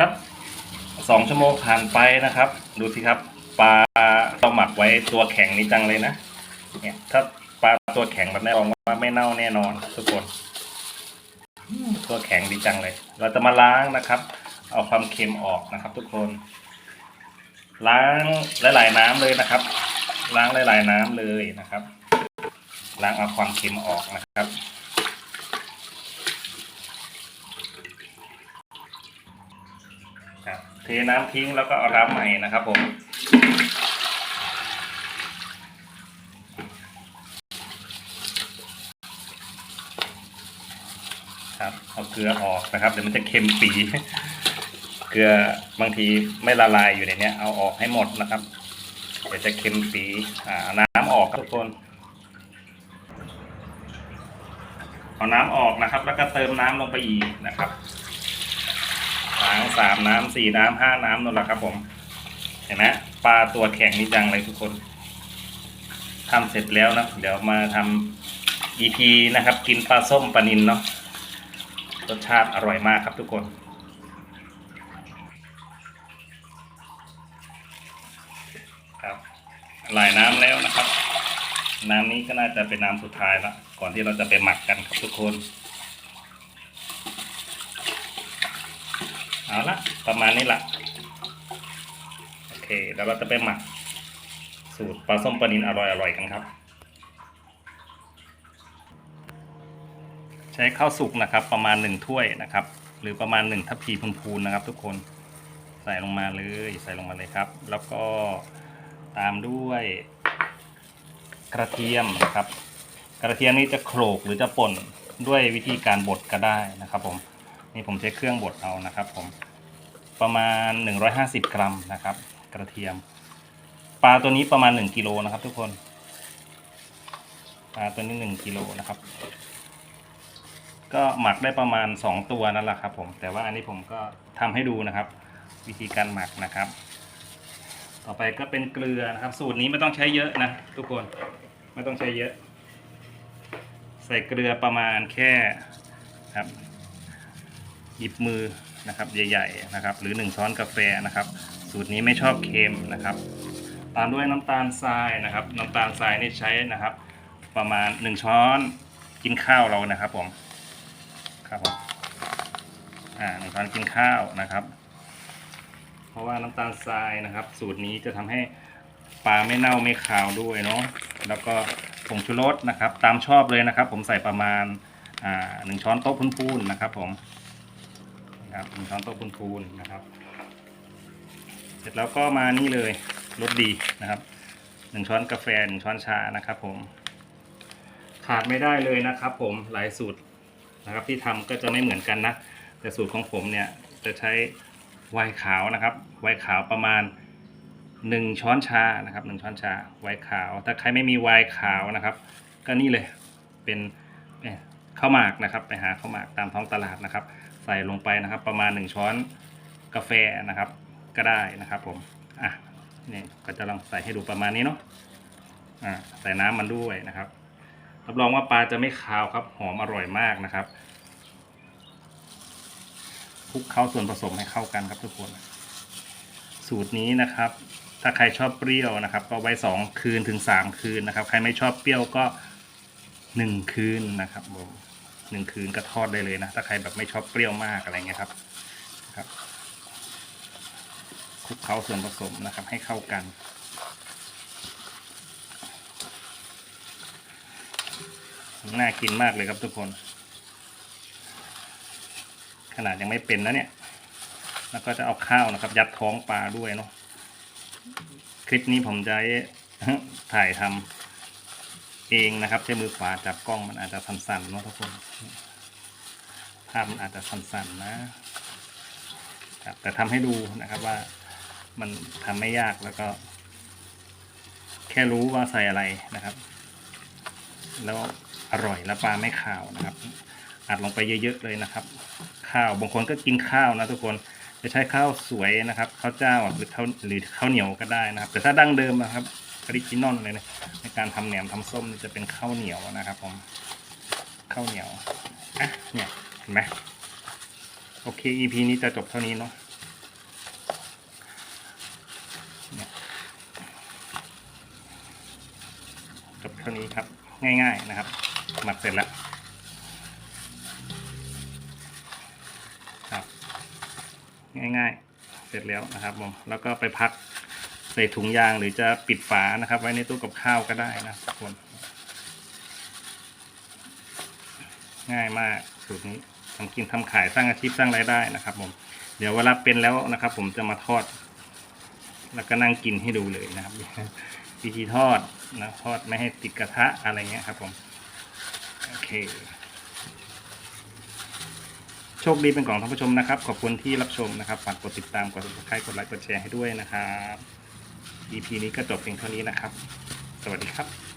ครับสองชั่วโมงผ่านไปนะครับ ดูสิครับ ปลาเราหมักไว้ตัวแข็งนี่จังเลยนะเนี่ยถ้าปลาตัวแข็งแบบนี้ลองว่าไม่เน่าแน่นอนทุกคน ตัวแข็งดีจังเลย เราจะมาล้างนะครับ เอาความเค็มออกนะครับ ทุกคน ล้างหลายๆน้ำเลยนะครับ ล้างหลายๆน้ำเลยนะครับ ล้างเอาความเค็มออกนะครับ ครับ เทน้ำทิ้งแล้วก็เอาน้ำใหม่นะครับผม ครับเอาเกลือออกนะครับเดี๋ยวมันจะเค็มปี เกลือบางทีไม่ละลายอยู่ในนี้เอาออกให้หมดนะครับ เดี๋ยวจะเค็มปีอ่าเอาน้ำออกครับทุกคนเอาน้ำออกนะครับ แล้วก็เติมน้ำลงไปอีกนะครับ ล้างสามน้ำสี่น้ำห้าน้ำนั่นแหละครับผม เห็นไหมปลาตัวแข็งนี่จังเลยทุกคนทำเสร็จแล้วนะ เดี๋ยวมาทำ EP นะครับ กินปลาส้มปลานินเนาะรสชาติอร่อยมากครับทุกคนครับหลายน้ำแล้วนะครับ น้ำนี้ก็น่าจะเป็นน้ำสุดท้ายละก่อนที่เราจะไปหมักกันครับทุกคน เอาละประมาณนี้ละโอเคแล้วเราจะไปหมักสูตรปลาส้มปลานินอร่อยๆกันครับ ใช้ข้าวสุกนะครับ ประมาณหนึ่งถ้วยนะครับ หรือประมาณหนึ่งทัพพีพูนๆนะครับ ทุกคนใส่ลงมาเลยใส่ลงมาเลยครับ แล้วก็ตามด้วยกระเทียมนะครับ กระเทียมนี้จะโขลกหรือจะป่นด้วยวิธีการบดก็ได้นะครับผม นี่ผมใช้เครื่องบดเอานะครับ ผมประมาณ 150 กรัมนะครับ กระเทียม ปลาตัวนี้ประมาณ 1กิโลนะครับ ทุกคนปลาตัวนี้ 1กิโลนะครับ ก็หมักได้ประมาณ 2 ตัวนั่นแหละครับ ผมแต่ว่าอันนี้ผมก็ทำให้ดูนะครับ วิธีการหมักนะครับ ต่อไปก็เป็นเกลือนะครับ สูตรนี้ไม่ต้องใช้เยอะนะทุกคนไม่ต้องใช้เยอะ ใส่เกลือประมาณแค่ครับ หยิบมือนะครับใหญ่ๆนะครับ หรือ 1 ช้อนกาแฟนะครับ สูตรนี้ไม่ชอบเค็มนะครับตามด้วยน้ำตาลทรายนะครับ น้ำตาลทรายนี่ใช้นะครับ ประมาณ 1 ช้อนกินข้าวเรานะครับผมครับผมอ่าหนึ่งช้อนกินข้าวนะครับ เพราะว่าน้ำตาลทรายนะครับ สูตรนี้จะทำให้ปลาไม่เน่าไม่ขาวด้วยเนาะแล้วก็ผงชูรสนะครับ ตามชอบเลยนะครับ ผมใส่ประมาณอ่าหนึ่งช้อนโต๊ะพูนๆนะครับ ผม นะครับหนึ่งช้อนโต๊ะพูนๆนะครับ เสร็จแล้วก็มานี่เลยรสดีนะครับหนึ่งช้อนกาแฟหนึ่งช้อนชานะครับ ผมขาดไม่ได้เลยนะครับ ผมหลายสูตรนะครับ ที่ทำก็จะไม่เหมือนกันนะแต่สูตรของผมเนี่ยจะใช้ไวน์ขาวนะครับไวน์ขาวประมาณหนึ่งช้อนชานะครับหนึ่งช้อนชาไวน์ขาว ถ้าใครไม่มีไวน์ขาวนะครับ ก็นี่เลยเป็นเอ่อข้าวหมากนะครับ ไปหาข้าวหมากตามท้องตลาดนะครับ ส่ลงไปนะครับ ประมาณ 1 ช้อนกาแฟนะครับ ก็ได้นะครับผมอะนี่ก็จะลองใส่ให้ดูประมาณนี้เนาะอ่าใส่น้ำมันด้วยนะครับรับรองว่าปลาจะไม่คาวครับ หอมอร่อยมากนะครับคลุกเข้าส่วนผสมให้เข้ากันครับทุกคน สูตรนี้นะครับ ถ้าใครชอบเปรี้ยวนะครับ ก็ไว้สองคืนถึงสามคืนนะครับ ใครไม่ชอบเปรี้ยวก็หนึ่งคืนนะครับผม หนึ่งคืนก็ทอดได้เลยนะ ถ้าใครแบบไม่ชอบเปรี้ยวมากอะไรเงี้ยครับครับคลุกเคล้าส่วนผสมนะครับ ให้เข้ากัน น่ากินมากเลยครับทุกคน ขนาดยังไม่เป็นนะเนี่ย แล้วก็จะเอาข้าวนะครับ ยัดท้องปลาด้วยเนาะคลิปนี้ผมจะถ่ายทำ เองนะครับ ใช้มือขวาจับกล้องมันอาจจะสั่นๆเนาะทุกคนภาพมันอาจจะสั่นๆนะครับแต่ทำให้ดูนะครับว่ามันทำไม่ยากแล้วก็ แค่รู้ว่าใส่อะไรนะครับ แล้วอร่อยแล้วปลาไม่ขาวนะครับอัดลงไปเยอะๆเลยนะครับ ข้าวบางคนก็กินข้าวนะทุกคนจะใช้ข้าวสวยนะครับข้าวเจ้าหรือข้าวหรือข้าวเหนียวก็ได้นะครับ แต่ถ้าดั้งเดิมนะครับ อริจินอลเลยนะในการทำแหนมทำส้มจะเป็นข้าวเหนียวนะครับผมข้าวเหนียวอะเนี่ยเห็นไหมโอเค EP นี้จะจบเท่านี้เนาะจบเท่านี้ครับ ง่าย ๆนะครับ หมักเสร็จแล้วครับ ง่ายๆ เสร็จแล้วนะครับผมแล้วก็ไปพัก ส่ถุงยางหรือจะปิดฝานะครับ ไว้ในตู้กับข้าวก็ได้นะทุกคน ง่ายมากสูตรนี้ทำกินทำขายสร้างอาชีพสร้างรายได้นะครับ ผม เดี๋ยวเวลาเป็นแล้วนะครับ ผมจะมาทอด แล้วก็นั่งกินให้ดูเลยนะครับวิธีทอดนะทอดไม่ให้ติดกระทะอะไรเงี้ยครับ ผมโอเคโชคดีเป็นของท่านผู้ชมนะครับ ขอบคุณที่รับชมนะครับ ฝากกดติดตาม กด subscribe กดไลค์ กดแชร์ให้ด้วยนะครับ EP นี้ก็จบเพียงเท่านี้นะครับ สวัสดีครับ